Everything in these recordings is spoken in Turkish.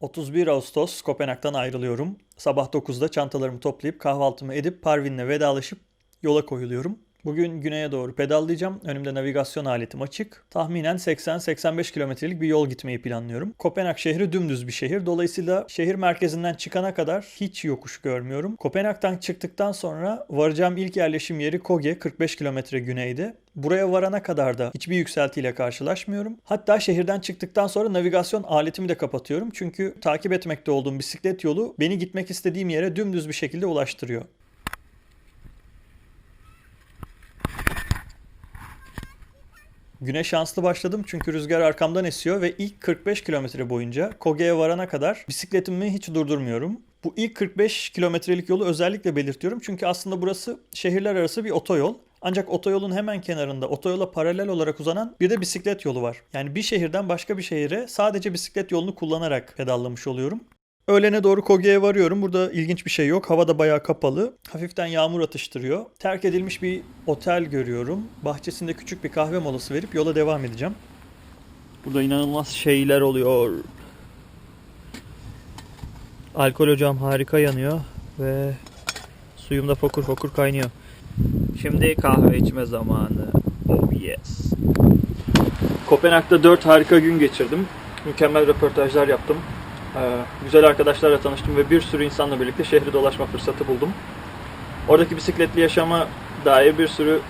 31 Ağustos Kopenhag'dan ayrılıyorum. Sabah 9'da çantalarımı toplayıp kahvaltımı edip Parvin'le vedalaşıp yola koyuluyorum. Bugün güneye doğru pedallayacağım. Önümde navigasyon aletim açık. Tahminen 80-85 kilometrelik bir yol gitmeyi planlıyorum. Kopenhag şehri dümdüz bir şehir. Dolayısıyla şehir merkezinden çıkana kadar hiç yokuş görmüyorum. Kopenhag'dan çıktıktan sonra varacağım ilk yerleşim yeri Koge 45 kilometre güneyde. Buraya varana kadar da hiçbir yükseltiyle karşılaşmıyorum. Hatta şehirden çıktıktan sonra navigasyon aletimi de kapatıyorum. Çünkü takip etmekte olduğum bisiklet yolu beni gitmek istediğim yere dümdüz bir şekilde ulaştırıyor. Güne şanslı başladım çünkü rüzgar arkamdan esiyor ve ilk 45 kilometre boyunca Koge'ye varana kadar bisikletimi hiç durdurmuyorum. Bu ilk 45 kilometrelik yolu özellikle belirtiyorum çünkü aslında burası şehirler arası bir otoyol. Ancak otoyolun hemen kenarında otoyola paralel olarak uzanan bir de bisiklet yolu var. Yani bir şehirden başka bir şehire sadece bisiklet yolunu kullanarak pedallamış oluyorum. Öğlene doğru Koge'ye varıyorum. Burada ilginç bir şey yok. Hava da bayağı kapalı. Hafiften yağmur atıştırıyor. Terk edilmiş bir otel görüyorum. Bahçesinde küçük bir kahve molası verip yola devam edeceğim. Burada inanılmaz şeyler oluyor. Alkol ocağım harika yanıyor ve suyum da fokur fokur kaynıyor. Şimdi kahve içme zamanı. Oh yes. Kopenhag'da 4 harika gün geçirdim. Mükemmel röportajlar yaptım. Ee, güzel arkadaşlarla tanıştım ve bir sürü insanla birlikte şehri dolaşma fırsatı buldum. Oradaki bisikletli yaşama dair bir sürü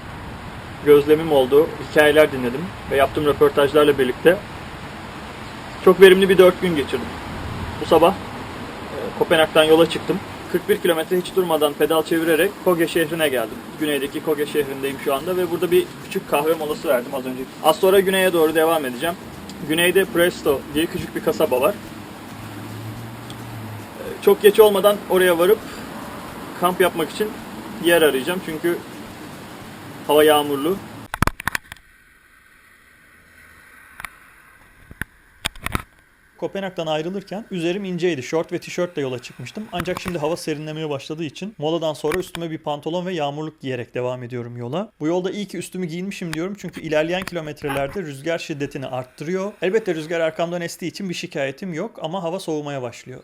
gözlemim oldu. Hikayeler dinledim ve yaptığım röportajlarla birlikte çok verimli bir 4 gün geçirdim. Bu sabah e, Kopenhag'dan yola çıktım. 41 kilometre hiç durmadan pedal çevirerek Koge şehrine geldim. Güneydeki Koge şehrindeyim şu anda ve burada bir küçük kahve molası verdim az önce. Az sonra güneye doğru devam edeceğim. Güneyde Presto diye küçük bir kasaba var. Çok geç olmadan oraya varıp kamp yapmak için yer arayacağım çünkü hava yağmurlu. Kopenhag'dan ayrılırken üzerim inceydi. Şort ve tişörtle yola çıkmıştım. Ancak şimdi hava serinlemeye başladığı için moladan sonra üstüme bir pantolon ve yağmurluk giyerek devam ediyorum yola. Bu yolda iyi ki üstümü giyinmişim diyorum çünkü ilerleyen kilometrelerde rüzgar şiddetini arttırıyor. Elbette rüzgar arkamdan estiği için bir şikayetim yok ama hava soğumaya başlıyor.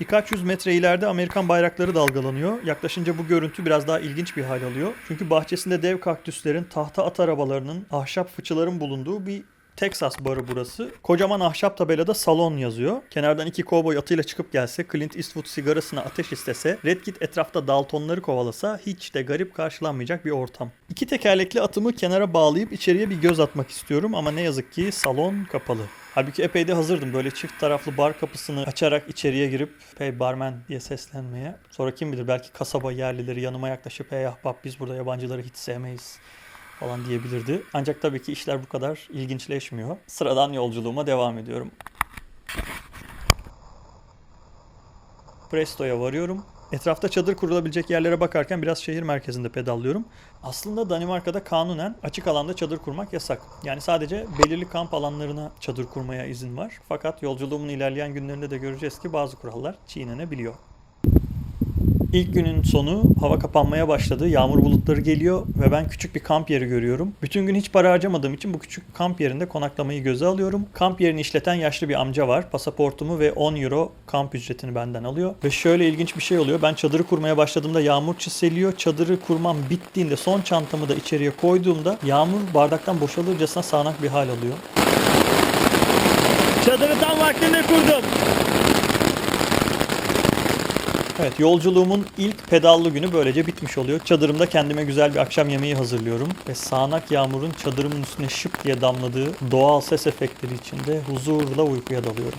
Birkaç yüz metre ileride Amerikan bayrakları dalgalanıyor. Yaklaşınca bu görüntü biraz daha ilginç bir hal alıyor. Çünkü bahçesinde dev kaktüslerin, tahta at arabalarının, ahşap fıçıların bulunduğu bir Texas barı burası. Kocaman ahşap tabelada salon yazıyor. Kenardan iki kovboy atıyla çıkıp gelse, Clint Eastwood sigarasına ateş istese, Red Kit etrafta Daltonları kovalasa hiç de garip karşılanmayacak bir ortam. İki tekerlekli atımı kenara bağlayıp içeriye bir göz atmak istiyorum ama ne yazık ki salon kapalı. Halbuki epey de hazırdım böyle çift taraflı bar kapısını açarak içeriye girip hey barman diye seslenmeye. Sonra kim bilir belki kasaba yerlileri yanıma yaklaşıp hey ahbap biz burada yabancıları hiç sevmeyiz falan diyebilirdi. Ancak tabii ki işler bu kadar ilginçleşmiyor. Sıradan yolculuğuma devam ediyorum. Presto'ya varıyorum. Etrafta çadır kurulabilecek yerlere bakarken biraz şehir merkezinde pedallıyorum. Aslında Danimarka'da kanunen açık alanda çadır kurmak yasak. Yani sadece belirli kamp alanlarına çadır kurmaya izin var. Fakat yolculuğumun ilerleyen günlerinde de göreceğiz ki bazı kurallar çiğnenebiliyor. İlk günün sonu hava kapanmaya başladı. Yağmur bulutları geliyor ve ben küçük bir kamp yeri görüyorum. Bütün gün hiç para harcamadığım için bu küçük kamp yerinde konaklamayı göze alıyorum. Kamp yerini işleten yaşlı bir amca var. Pasaportumu ve 10 euro kamp ücretini benden alıyor. Ve şöyle ilginç bir şey oluyor. Ben çadırı kurmaya başladığımda yağmur çiseliyor. Çadırı kurmam bittiğinde son çantamı da içeriye koyduğumda yağmur bardaktan boşalırcasına sağanak bir hal alıyor. Çadırı tam vaktinde kurdum. Evet yolculuğumun ilk pedallı günü böylece bitmiş oluyor. Çadırımda kendime güzel bir akşam yemeği hazırlıyorum. Ve sağanak yağmurun çadırımın üstüne şıp diye damladığı doğal ses efektleri içinde huzurla uykuya dalıyorum.